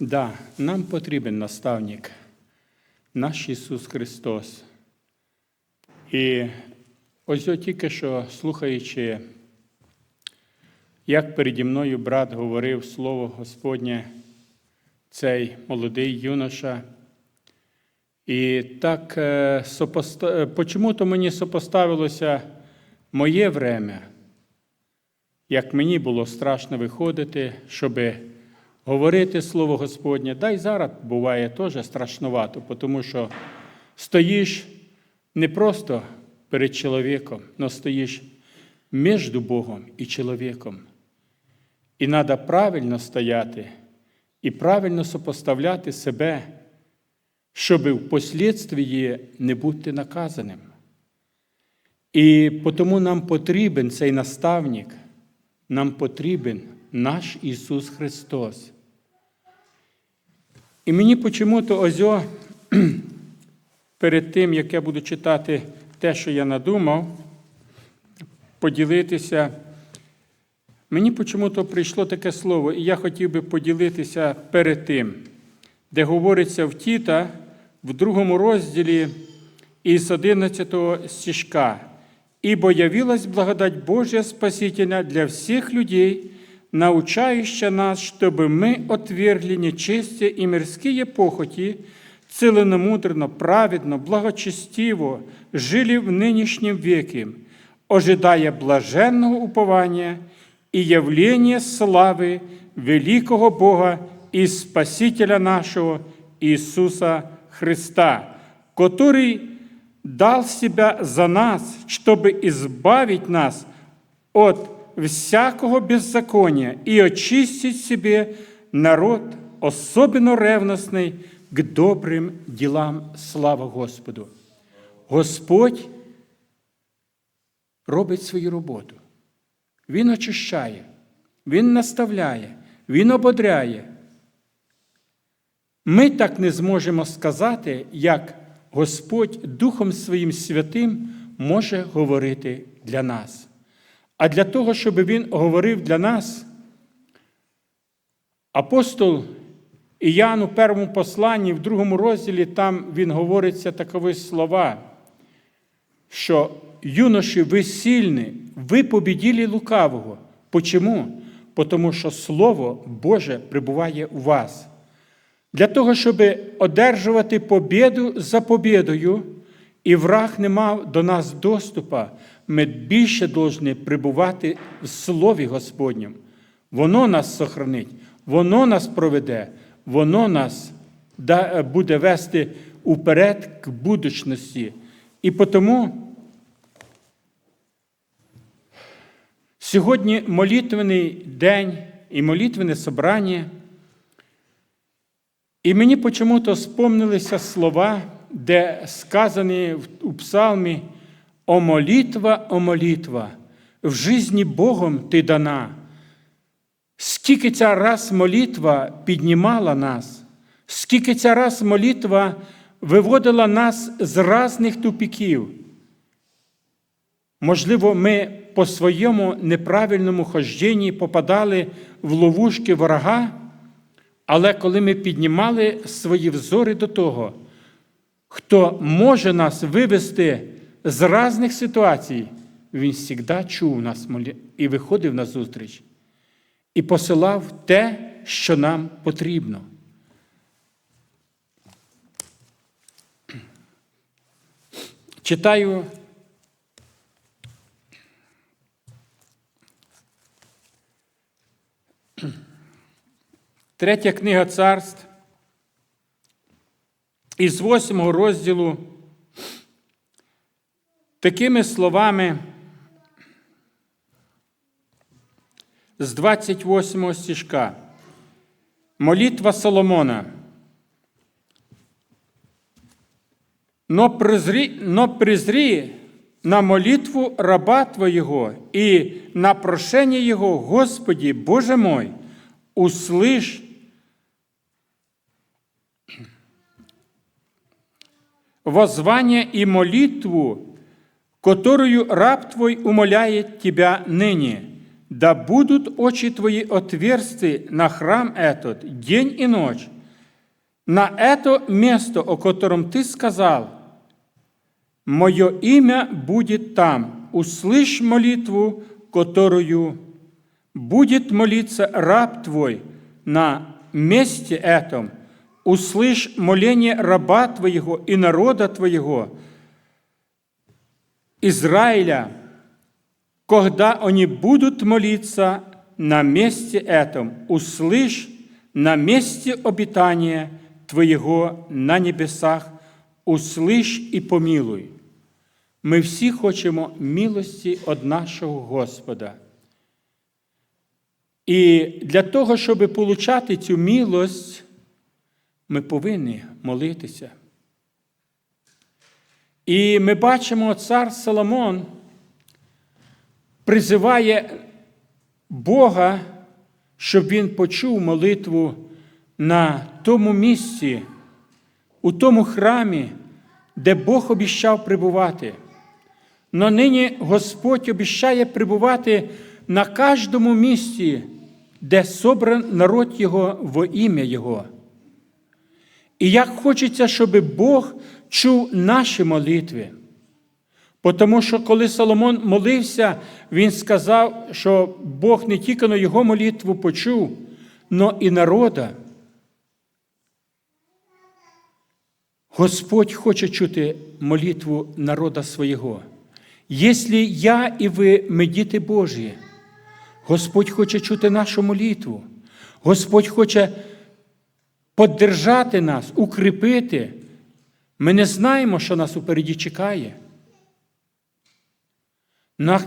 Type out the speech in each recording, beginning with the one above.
Да, нам потрібен наставник, наш Ісус Христос. І ось я тільки що слухаючи, як переді мною брат говорив Слово Господнє, цей молодий юноша. І так е, е, почему-то мені сопоставилося моє время, як мені було страшно виходити, щоб говорити Слово Господнє. Да й зараз буває теж страшнувато, тому що стоїш не просто перед чоловіком, але стоїш між Богом і чоловіком. І треба правильно стояти і правильно сопоставляти себе, щоб впоследствії не бути наказаним. І тому нам потрібен цей наставник, нам потрібен наш Ісус Христос. І мені почому-то озьо, перед тим, як я буду читати те, що я надумав, поділитися. Мені почому-то прийшло таке слово, і я хотів би поділитися перед тим, де говориться в Тіта в другому розділі із 11 стишка. «Ибо явилась благодать Божия Спасительна для всех людей, научающая нас, чтобы мы отвергли нечестие и мирские похоти, целеномудренно, праведно, благочестиво жили в нынешнем веке, ожидая блаженного упования и явления славы великого Бога и Спасителя нашего Иисуса Христа, который дал себя за нас, чтобы избавить нас от всякого беззакония и очистить себе народ, особенно ревностный к добрым ділам. Слава Господу! Господь робить свою роботу. Він очищає, Він наставляє, Він ободряє. Ми так не зможемо сказати, як Господь Духом Своїм Святим може говорити для нас. А для того, щоб Він говорив для нас, апостол Іян у першому посланні, в другому розділі, там він говориться такові слова, що юноші, ви сильні, ви побіділи лукавого. Почому? Тому що Слово Боже прибуває у вас. Для того, щоб одержувати побіду за побідою, і враг не мав до нас доступа, ми більше повинні прибувати в Слові Господньому. Воно нас сохранить, воно нас проведе, воно нас буде вести уперед к будучності. І тому сьогодні молитвений день і молитвене собрання. І мені почому-то спомнилися слова, де сказані у псалмі «О молитва, о молитва, в житті Богом ти дана. Скільки ця раз молитва піднімала нас, скільки ця раз молитва виводила нас з різних тупіків. Можливо, ми по своєму неправильному хожденні попадали в ловушки ворога. Але коли ми піднімали свої взори до того, хто може нас вивести з різних ситуацій, він завжди чув нас і виходив на зустріч, і посилав те, що нам потрібно. Читаю Третя книга царств із восьмого розділу такими словами з 28 стишка. Молитва Соломона. Но презри, но презри на молитву раба Твоего и на прошение Его, Господи, Боже мой, услышь воззвание и молитву, которую раб Твой умоляет Тебя ныне, да будут очи твои отверсты на храм этот день и ночь, на это место, о котором ты сказал, мое имя будет там. Услышь молитву, которую будет молиться раб твой на месте этом. Услышь моление раба твоего и народа твоего, Израиля, когда они будут молиться на месте этом, услышь на месте обитания Твоего на небесах, услышь і помилуй. Ми всі хочемо милості від нашого Господа. І для того, щоб получати цю милость, ми повинні молитися. І ми бачимо, цар Соломон призиває Бога, щоб він почув молитву на тому місці, у тому храмі, де Бог обіщав прибувати. Но нині Господь обіщає прибувати на кожному місці, де собран народ Його во ім'я Його. І як хочеться, щоб Бог чув наші молитви. Тому що коли Соломон молився, він сказав, що Бог не тільки на його молитву почув, но і народа. Господь хоче чути молитву народа свого. Якщо я і ви, ми діти Божі, Господь хоче чути нашу молитву. Господь хоче поддержати нас, укріпити. Ми не знаємо, що нас упереді чекає.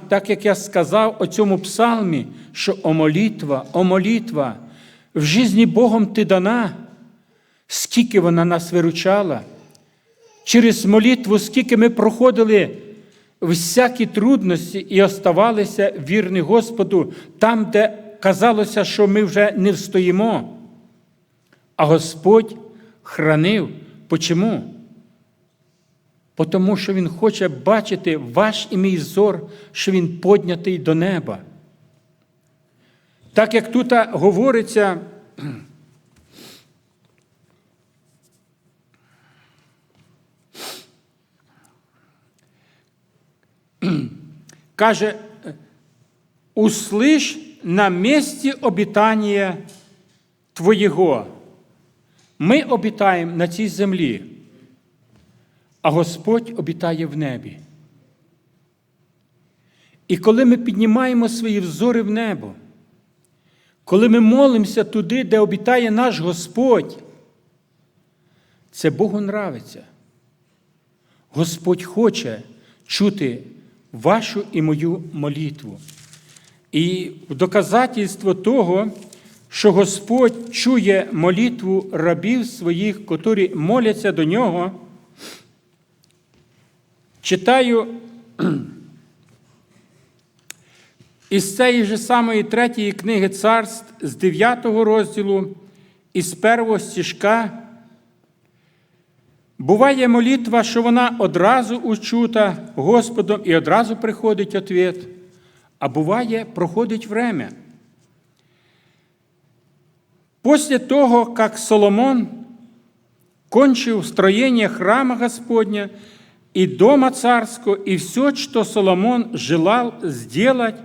Так як я сказав о цьому псалмі, що о молитва, о молитва, в житті Богом ти дана, скільки вона нас виручала, через молитву, скільки ми проходили всякі трудності і оставалися вірні Господу там, де казалося, що ми вже не встоїмо. А Господь хранив. Почому? Тому що Він хоче бачити ваш і мій зор, що Він поднятий до неба. Так як тут говориться, каже, услиш на місці обітання Твоєго. Ми обітаємо на цій землі а Господь обітає в небі. І коли ми піднімаємо свої взори в небо, коли ми молимося туди, де обітає наш Господь, це Богу нравиться. Господь хоче чути вашу і мою молитву. І доказательство того, що Господь чує молитву рабів своїх, котрі моляться до нього. Читаю із цієї ж самої третьої книги царств з 9 розділу із першого стіжка. Буває молитва, що вона одразу учута Господом і одразу приходить ответ, а буває, проходить время. Після того, як Соломон кончив строєння храма Господня, и дома царского, и все, что Соломон желал сделать,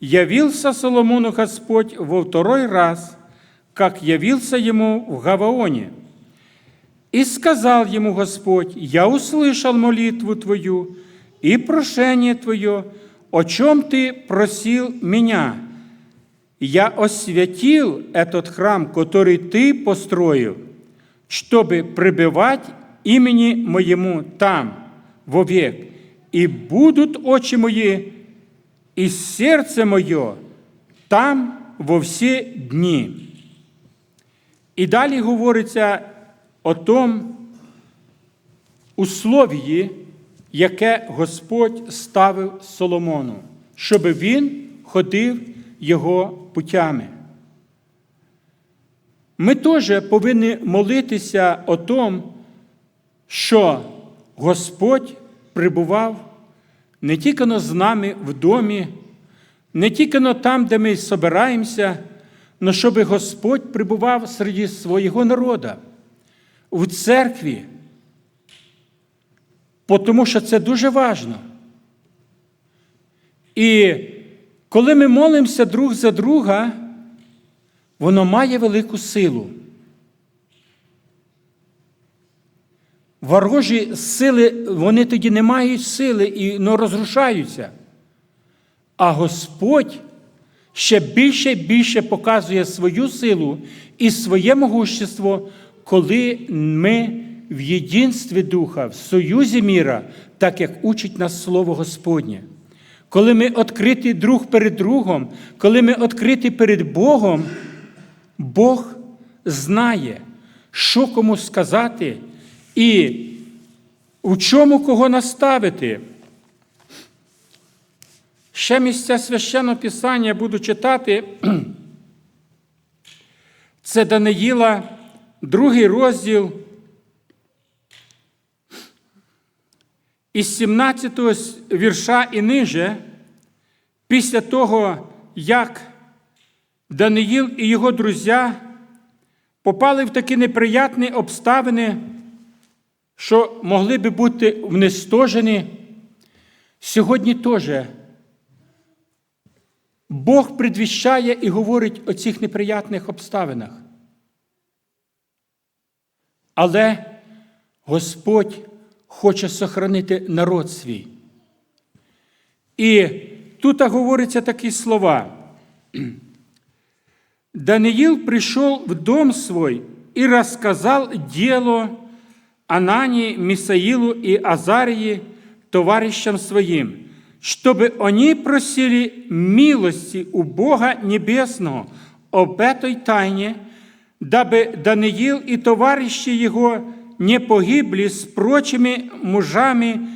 явился Соломону Господь во второй раз, как явился ему в Гаваоне. И сказал ему Господь, «Я услышал молитву твою и прошение твое, о чем ты просил меня Я освятил этот храм, который ты построил, чтобы пребывать имени моему там» вовек, і будуть очі мої, і серце моє там во всі дні. І далі говориться о том условії, яке Господь ставив Соломону, щоб він ходив його путями. Ми теж повинні молитися о том, що Господь прибував не тільки з нами в домі, Не тільки там, де ми собираємося, но щоб Господь прибував серед свого народу, в церкві, тому що це дуже важно. І коли ми молимося друг за друга, воно має велику силу. Ворожі сили, вони тоді не мають сили і ну, розрушаються. А Господь ще більше і більше показує свою силу і своє могущество, коли ми в єдинстві Духа, в союзі міра, так як учить нас Слово Господнє. Коли ми відкриті друг перед другом, коли ми відкриті перед Богом, Бог знає, що кому сказати і у чому кого наставити. Ще місця священного Писання буду читати. Це Даниїла, другий розділ. Із 17 вірша і ниже, після того, як Даниїл і його друзі попали в такі неприятні обставини, що могли би бути внестожені, сьогодні теж Бог предвіщає і говорить о цих неприятних обставинах. Але Господь хоче сохранити народ свій. І тут говориться такі слова. Даниил пришел в дом свой и рассказал дело Анании, Мисаилу и Азарии, товарищам своим, чтобы они просили милости у Бога Небесного об этой тайне, дабы Даниил и товарищи его не погибли с прочими мужами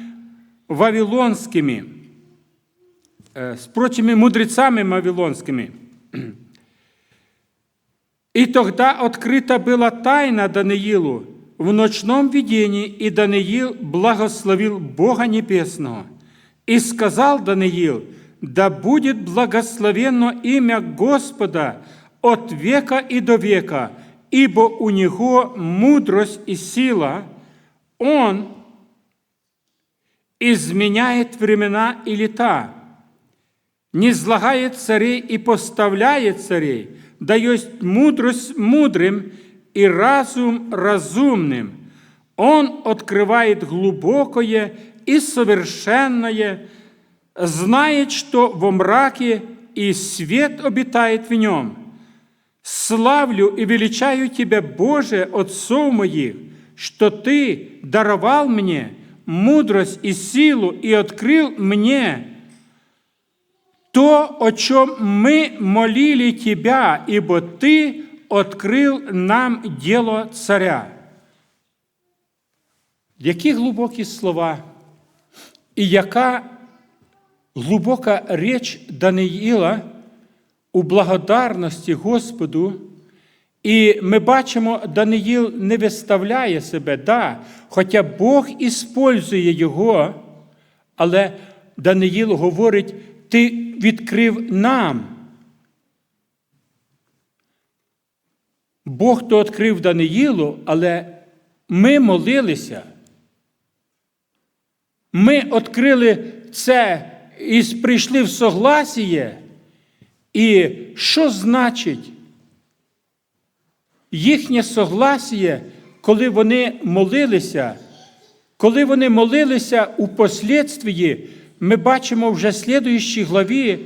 вавилонскими, э, с прочими мудрецами вавилонскими. И тогда открыта была тайна Даниилу в ночном видении, и Даниил благословил Бога Небесного. И сказал Даниил, да будет благословенно имя Господа от века и до века, ибо у Него мудрость и сила, Он изменяет времена и лета, не злагает царей и поставляет царей, дает мудрость мудрым и разум разумным. Он открывает глубокое и совершенное, знает, что во мраке и свет обитает в нем. Славлю и величаю Тебя, Боже, отцов моих, что Ты даровал мне мудрость и силу и открыл мне то, о чем мы молили Тебя, ибо Ты открыл нам дело царя. Які глибокі слова, і яка глибока річ Даниїла у благодарності Господу. І ми бачимо, Даниїл не виставляє себе, да, хоча Бог іспользує його, але Даниїл говорить, ти відкрив нам. Бог то відкрив Даниїлу, але ми молилися. Ми відкрили це і прийшли в согласіє. І що значить їхнє согласіє, коли вони молилися, коли вони молилися у послідствії, ми бачимо вже в слідуючій главі,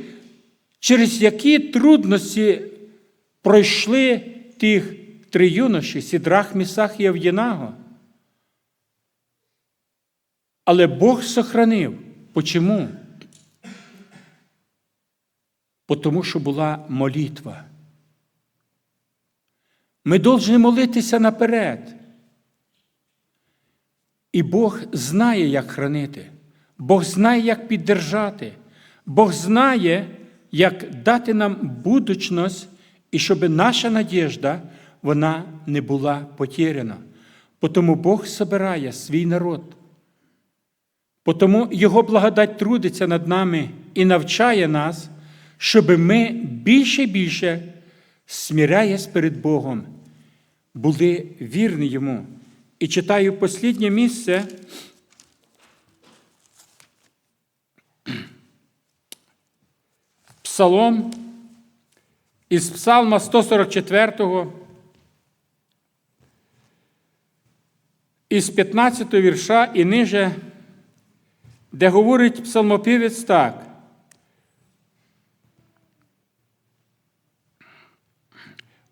через які трудності пройшли тих три юноші Сідрах, Місах і Ав'єнаго. Але Бог сохранив. Почому? Тому що була молитва. Ми повинні молитися наперед. І Бог знає, як хранити. Бог знає, як піддержати. Бог знає, як дати нам будучність, і щоб наша надіжда вона не була потеряна. Тому Бог собирає свій народ. Тому Його благодать трудиться над нами і навчає нас, щоб ми більше і більше, сміряясь перед Богом, були вірні Йому. І читаю посліднє місце. Псалом із Псалма 144, із 15 вірша і ниже, де говорить псалмопівець так.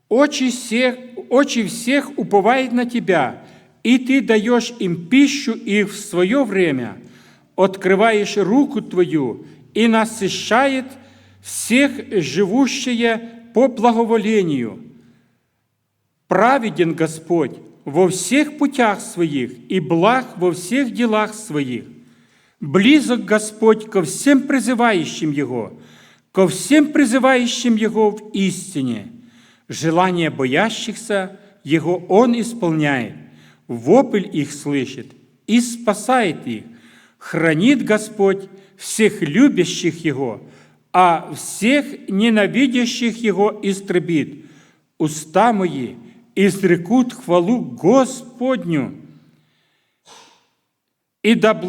Очи всех, очи всех уповают на Тебя, и Ты даешь им пищу их в свое время, открываешь руку Твою и насыщает всех живущие по благоволению. Праведен Господь во всех путях своих и благ во всех делах своих. Близок Господь ко всем призывающим Его, ко всем призывающим Его в истине. Желание боящихся Его Он исполняет, вопль их слышит и спасает их. Хранит Господь всех любящих Его, а всех ненавидящих Его истребит. Уста мои изрекут хвалу Господню, и да,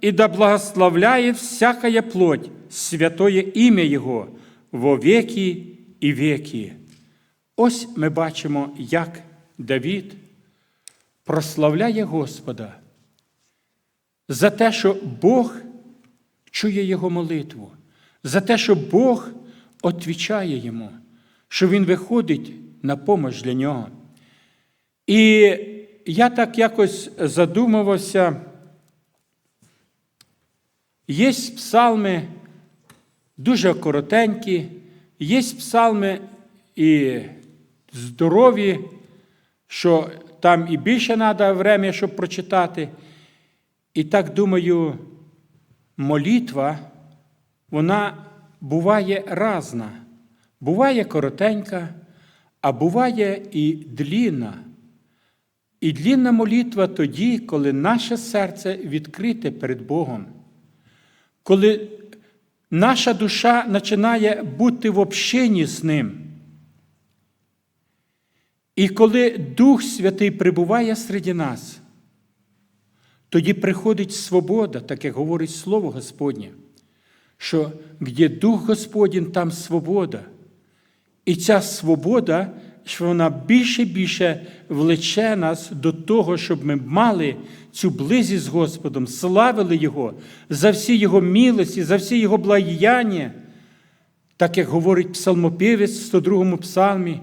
и да благословляет всякая плоть святое ім'я Його во веки і веки. Ось ми бачимо, як Давід прославляє Господа за те, що Бог чує його молитву, за те, що Бог отвічає йому, що він виходить на помощь для нього. І я так якось задумувався. Є псалми дуже коротенькі, є псалми і здорові, що там і більше треба время, щоб прочитати. І так думаю, молитва, вона буває разна. Буває коротенька, а буває і длінна. І длінна молитва тоді, коли наше серце відкрите перед Богом, коли наша душа починає бути в общенні з Ним. І коли Дух Святий прибуває серед нас, тоді приходить свобода, так як говорить Слово Господнє, що де Дух Господній, там свобода. І ця свобода, що вона більше і більше влече нас до того, щоб ми мали цю близість з Господом, славили Його за всі Його милості, за всі Його благояння, так як говорить псалмопівець в 102 псалмі.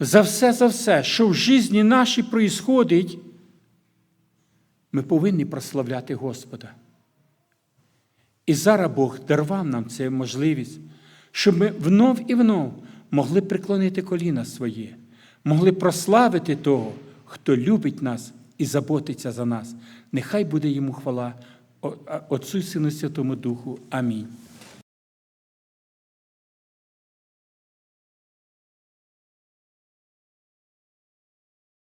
За все, за все, що в житті нашій проїсходить, ми повинні прославляти Господа. І зараз Бог дарував нам цю можливість, щоб ми внов і внов могли преклонити коліна свої, могли прославити того, хто любить нас і заботиться за нас. Нехай буде йому хвала Отцю Сину Святому Духу. Амінь.